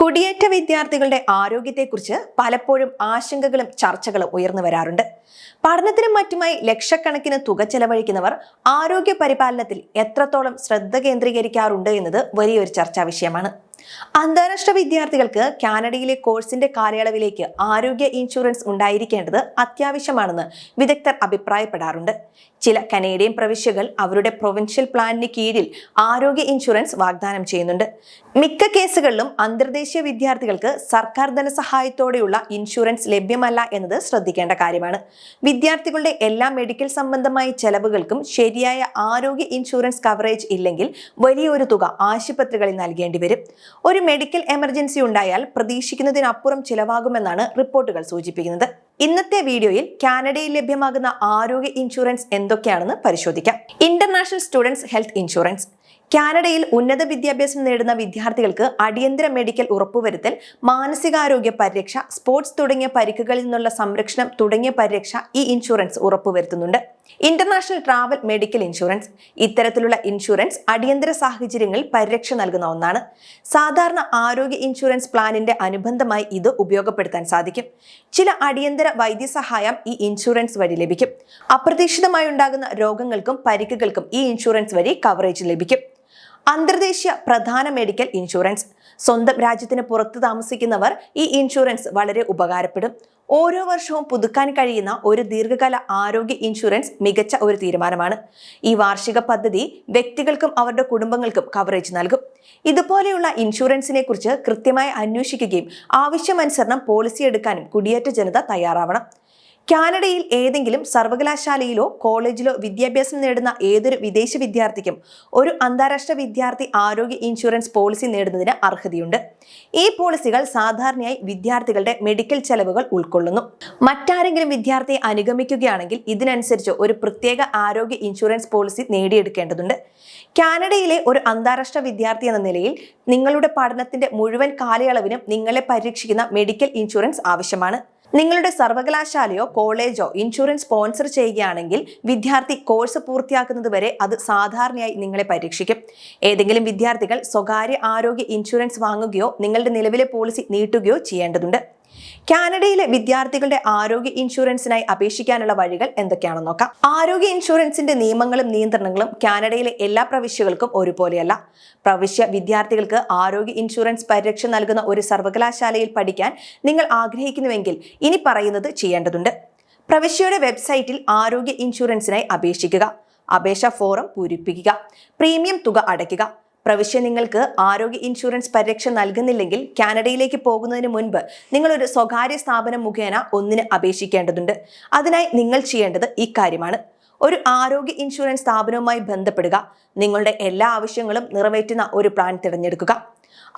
കുടിയേറ്റ വിദ്യാർത്ഥികളുടെ ആരോഗ്യത്തെക്കുറിച്ച് പലപ്പോഴും ആശങ്കകളും ചർച്ചകളും ഉയർന്നു വരാറുണ്ട്. പഠനത്തിനും മറ്റുമായി ലക്ഷക്കണക്കിന് തുക ചെലവഴിക്കുന്നവർ ആരോഗ്യ പരിപാലനത്തിൽ എത്രത്തോളം ശ്രദ്ധ കേന്ദ്രീകരിക്കാറുണ്ട് എന്നത് വലിയൊരു ചർച്ചാ വിഷയമാണ്. അന്താരാഷ്ട്ര വിദ്യാർത്ഥികൾക്ക് കാനഡയിലെ കോഴ്സിന്റെ കാലയളവിലേക്ക് ആരോഗ്യ ഇൻഷുറൻസ് ഉണ്ടായിരിക്കേണ്ടത് അത്യാവശ്യമാണെന്ന് വിദഗ്ധർ അഭിപ്രായപ്പെടാറുണ്ട്. ചില കനേഡിയൻ പ്രവിശ്യകൾ അവരുടെ പ്രൊവിൻഷ്യൽ പ്ലാനിന് കീഴിൽ ആരോഗ്യ ഇൻഷുറൻസ് വാഗ്ദാനം ചെയ്യുന്നുണ്ട്. മിക്ക കേസുകളിലും അന്തർദേശീയ വിദ്യാർത്ഥികൾക്ക് സർക്കാർ ധനസഹായത്തോടെയുള്ള ഇൻഷുറൻസ് ലഭ്യമല്ല എന്നത് ശ്രദ്ധിക്കേണ്ട കാര്യമാണ്. വിദ്യാർത്ഥികളുടെ എല്ലാ മെഡിക്കൽ സംബന്ധമായ ചെലവുകൾക്കും ശരിയായ ആരോഗ്യ ഇൻഷുറൻസ് കവറേജ് ഇല്ലെങ്കിൽ വലിയൊരു തുക ആശുപത്രികളിൽ നൽകേണ്ടി വരും. ഒരു മെഡിക്കൽ എമർജൻസി ഉണ്ടായാൽ പ്രതീക്ഷിക്കുന്നതിനപ്പുറം ചിലവാകുമെന്നാണ് റിപ്പോർട്ടുകൾ സൂചിപ്പിക്കുന്നത്. ഇന്നത്തെ വീഡിയോയിൽ കാനഡയിൽ ലഭ്യമാകുന്ന ആരോഗ്യ ഇൻഷുറൻസ് എന്തൊക്കെയാണെന്ന് പരിശോധിക്കാം. ഇന്റർനാഷണൽ സ്റ്റുഡൻസ് ഹെൽത്ത് ഇൻഷുറൻസ് കാനഡയിൽ ഉന്നത വിദ്യാഭ്യാസം നേടുന്ന വിദ്യാർത്ഥികൾക്ക് അടിയന്തര മെഡിക്കൽ ഉറപ്പുവരുത്തൽ മാനസികാരോഗ്യ പരിരക്ഷ സ്പോർട്സ് തുടങ്ങിയ പരിക്കുകളിൽ നിന്നുള്ള സംരക്ഷണം തുടങ്ങിയ പരിരക്ഷ ഈ ഇൻഷുറൻസ് ഉറപ്പുവരുത്തുന്നുണ്ട്. ഇന്റർനാഷണൽ ട്രാവൽ മെഡിക്കൽ ഇൻഷുറൻസ് ഇത്തരത്തിലുള്ള ഇൻഷുറൻസ് അടിയന്തര സാഹചര്യങ്ങളിൽ പരിരക്ഷ നൽകുന്ന ഒന്നാണ്. സാധാരണ ആരോഗ്യ ഇൻഷുറൻസ് പ്ലാനിന്റെ അനുബന്ധമായി ഇത് ഉപയോഗപ്പെടുത്താൻ സാധിക്കും. ചില അടിയന്തര വൈദ്യസഹായം ഈ ഇൻഷുറൻസ് വഴി ലഭിക്കും. അപ്രതീക്ഷിതമായി ഉണ്ടാകുന്ന രോഗങ്ങൾക്കും പരിക്കുകൾക്കും ഈ ഇൻഷുറൻസ് വഴി കവറേജ് ലഭിക്കും. അന്തർദേശീയ പ്രധാന മെഡിക്കൽ ഇൻഷുറൻസ് സ്വന്തം രാജ്യത്തിന് പുറത്ത് താമസിക്കുന്നവർ ഈ ഇൻഷുറൻസ് വളരെ ഉപകാരപ്പെടും. ഓരോ വർഷവും പുതുക്കാൻ കഴിയുന്ന ഒരു ദീർഘകാല ആരോഗ്യ ഇൻഷുറൻസ് മികച്ച ഒരു തീരുമാനമാണ്. ഈ വാർഷിക പദ്ധതി വ്യക്തികൾക്കും അവരുടെ കുടുംബങ്ങൾക്കും കവറേജ് നൽകും. ഇതുപോലെയുള്ള ഇൻഷുറൻസിനെ കുറിച്ച് കൃത്യമായി അന്വേഷിക്കുകയും ആവശ്യമനുസരണം പോളിസി എടുക്കാനും കുടിയേറ്റ ജനത തയ്യാറാവണം. കാനഡയിൽ ഏതെങ്കിലും സർവകലാശാലയിലോ കോളേജിലോ വിദ്യാഭ്യാസം നേടുന്ന ഏതൊരു വിദേശ വിദ്യാർത്ഥിക്കും ഒരു അന്താരാഷ്ട്ര വിദ്യാർത്ഥി ആരോഗ്യ ഇൻഷുറൻസ് പോളിസി നേടുന്നതിന് അർഹതയുണ്ട്. ഈ പോളിസികൾ സാധാരണയായി വിദ്യാർത്ഥികളുടെ മെഡിക്കൽ ചെലവുകൾ ഉൾക്കൊള്ളുന്നു. മറ്റാരെങ്കിലും വിദ്യാർത്ഥിയെ അനുഗമിക്കുകയാണെങ്കിൽ ഇതിനനുസരിച്ച് ഒരു പ്രത്യേക ആരോഗ്യ ഇൻഷുറൻസ് പോളിസി നേടിയെടുക്കേണ്ടതുണ്ട്. കാനഡയിലെ ഒരു അന്താരാഷ്ട്ര വിദ്യാർത്ഥി എന്ന നിലയിൽ നിങ്ങളുടെ പഠനത്തിന്റെ മുഴുവൻ കാലയളവിനും നിങ്ങളെ പരീക്ഷിക്കുന്ന മെഡിക്കൽ ഇൻഷുറൻസ് ആവശ്യമാണ്. നിങ്ങളുടെ സർവകലാശാലയോ കോളേജോ ഇൻഷുറൻസ് സ്പോൺസർ ചെയ്യുകയാണെങ്കിൽ വിദ്യാർത്ഥി കോഴ്സ് പൂർത്തിയാക്കുന്നത് വരെ അത് സാധാരണയായി നിങ്ങളെ പരീക്ഷിക്കും. ഏതെങ്കിലും വിദ്യാർത്ഥികൾ സ്വകാര്യ ആരോഗ്യ ഇൻഷുറൻസ് വാങ്ങുകയോ നിങ്ങളുടെ നിലവിലെ പോളിസി നീട്ടുകയോ ചെയ്യേണ്ടതുണ്ട്. കാനഡയിലെ വിദ്യാർത്ഥികളുടെ ആരോഗ്യ ഇൻഷുറൻസിനായി അപേക്ഷിക്കാനുള്ള വഴികൾ എന്തൊക്കെയാണെന്ന് നോക്കാം. ആരോഗ്യ ഇൻഷുറൻസിന്റെ നിയമങ്ങളും നിയന്ത്രണങ്ങളും കാനഡയിലെ എല്ലാ പ്രവിശ്യകൾക്കും ഒരുപോലെയല്ല. പ്രവിശ്യ വിദ്യാർത്ഥികൾക്ക് ആരോഗ്യ ഇൻഷുറൻസ് പരിരക്ഷ നൽകുന്ന ഒരു സർവകലാശാലയിൽ പഠിക്കാൻ നിങ്ങൾ ആഗ്രഹിക്കുന്നുവെങ്കിൽ ഇനി പറയുന്നത് ചെയ്യേണ്ടതുണ്ട്. പ്രവിശ്യയുടെ വെബ്സൈറ്റിൽ ആരോഗ്യ ഇൻഷുറൻസിനായി അപേക്ഷിക്കുക. അപേക്ഷ ഫോറം പൂരിപ്പിക്കുക. പ്രീമിയം തുക അടയ്ക്കുക. പ്രവിശ്യ നിങ്ങൾക്ക് ആരോഗ്യ ഇൻഷുറൻസ് പരിരക്ഷ നൽകുന്നില്ലെങ്കിൽ കാനഡയിലേക്ക് പോകുന്നതിന് മുൻപ് നിങ്ങൾ ഒരു സ്വകാര്യ സ്ഥാപനം മുഖേന ഒന്നിന് അപേക്ഷിക്കേണ്ടതുണ്ട്. അതിനായി നിങ്ങൾ ചെയ്യേണ്ടത് ഇക്കാര്യമാണ് ഒരു ആരോഗ്യ ഇൻഷുറൻസ് സ്ഥാപനവുമായി ബന്ധപ്പെടുക. നിങ്ങളുടെ എല്ലാ ആവശ്യങ്ങളും നിറവേറ്റുന്ന ഒരു പ്ലാൻ തിരഞ്ഞെടുക്കുക.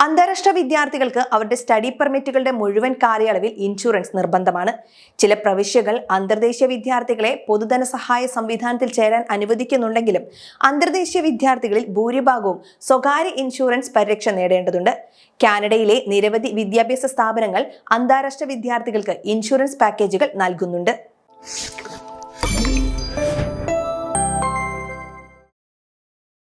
അന്താരാഷ്ട്ര വിദ്യാർത്ഥികൾക്ക് അവരുടെ സ്റ്റഡി പെർമിറ്റുകളുടെ മുഴുവൻ കാലയളവിൽ ഇൻഷുറൻസ് നിർബന്ധമാണ്. ചില പ്രവിശ്യകൾ അന്തർദേശീയ വിദ്യാർത്ഥികളെ പൊതുധന സഹായ സംവിധാനത്തിൽ ചേരാൻ അനുവദിക്കുന്നുണ്ടെങ്കിലും അന്തർദേശീയ വിദ്യാർത്ഥികളിൽ ഭൂരിഭാഗവും സ്വകാര്യ ഇൻഷുറൻസ് പരിരക്ഷ നേടേണ്ടതുണ്ട്. കാനഡയിലെ നിരവധി വിദ്യാഭ്യാസ സ്ഥാപനങ്ങൾ അന്താരാഷ്ട്ര വിദ്യാർത്ഥികൾക്ക് ഇൻഷുറൻസ് പാക്കേജുകൾ നൽകുന്നുണ്ട്.